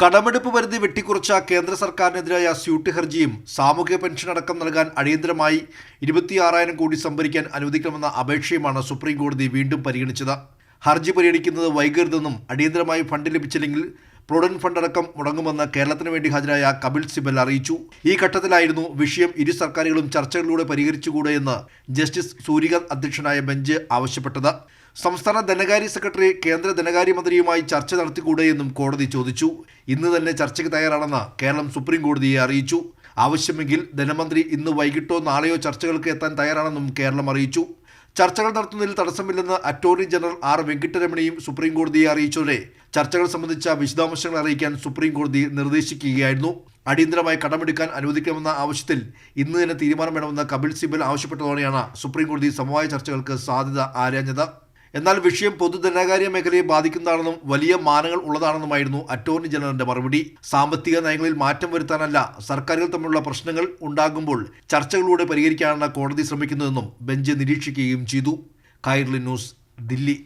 കടമെടുപ്പ് പരിധി വെട്ടിക്കുറച്ച കേന്ദ്ര സർക്കാരിനെതിരായ സ്യൂട്ട് ഹർജിയും സാമൂഹ്യ പെൻഷൻ അടക്കം നൽകാൻ അടിയന്തരമായി ഇരുപത്തിയാറായിരം കോടി സംഭരിക്കാൻ അനുവദിക്കണമെന്ന അപേക്ഷയുമാണ് സുപ്രീം കോടതി വീണ്ടും പരിഗണിച്ചത്. ഹർജി പരിഗണിക്കുന്നത് വൈകരുതെന്നും അടിയന്തരമായി ഫണ്ട് ലഭിച്ചില്ലെങ്കിൽ പ്രൊവിഡന്റ് ഫണ്ട് അടക്കം മുടങ്ങുമെന്ന് കേരളത്തിന് വേണ്ടി ഹാജരായ കപിൽ സിബൽ അറിയിച്ചു. ഈ ഘട്ടത്തിലായിരുന്നു വിഷയം ഇരു സർക്കാരുകളും ചർച്ചകളിലൂടെ പരിഹരിച്ചുകൂടെ എന്ന് ജസ്റ്റിസ് സൂര്യകാന്ത് അധ്യക്ഷനായ ബെഞ്ച് ആവശ്യപ്പെട്ടത്. സംസ്ഥാന ധനകാര്യ സെക്രട്ടറി കേന്ദ്ര ധനകാര്യമന്ത്രിയുമായി ചർച്ച നടത്തിക്കൂടെയെന്നും കോടതി ചോദിച്ചു. ഇന്ന് തന്നെ ചർച്ചയ്ക്ക് തയ്യാറാണെന്ന് കേരളം സുപ്രീം കോടതിയെ അറിയിച്ചു. ആവശ്യമെങ്കിൽ ധനമന്ത്രി ഇന്ന് വൈകിട്ടോ നാളെയോ ചർച്ചകൾക്ക് എത്താൻ തയ്യാറാണെന്നും കേരളം അറിയിച്ചു. ചർച്ചകൾ നടത്തുന്നതിൽ തടസ്സമില്ലെന്ന് അറ്റോർണി ജനറൽ ആർ വെങ്കിട്ടരമണിയും സുപ്രീം കോടതിയെ അറിയിച്ചതോടെ ചർച്ചകൾ സംബന്ധിച്ച വിശദാംശങ്ങൾ അറിയിക്കാൻ സുപ്രീം കോടതി നിർദ്ദേശിക്കുകയായിരുന്നു. അടിയന്തരമായി കടമെടുക്കാൻ അനുവദിക്കണമെന്ന ആവശ്യത്തിൽ ഇന്ന് തന്നെ തീരുമാനം വേണമെന്ന് കപിൽ സിബൽ ആവശ്യപ്പെട്ടതോടെയാണ് സുപ്രീം കോടതി സമവായ ചർച്ചകൾക്ക് സാധ്യത ആരാഞ്ഞത്. എന്നാൽ വിഷയം പൊതുധനകാര്യ മേഖലയെ ബാധിക്കുന്നതാണെന്നും വലിയ മാനങ്ങൾ ഉള്ളതാണെന്നുമായിരുന്നു അറ്റോർണി ജനറലിന്റെ മറുപടി. സാമ്പത്തിക നയങ്ങളിൽ മാറ്റം വരുത്താനല്ല സർക്കാരുകൾ തമ്മിലുള്ള പ്രശ്നങ്ങൾ ഉണ്ടാകുമ്പോൾ ചർച്ചകളിലൂടെ പരിഹരിക്കാനാണ് കോടതി ശ്രമിക്കുന്നതെന്നും ബെഞ്ച് നിരീക്ഷിക്കുകയും ചെയ്തു. കൈർലി ന്യൂസ് ദില്ലി.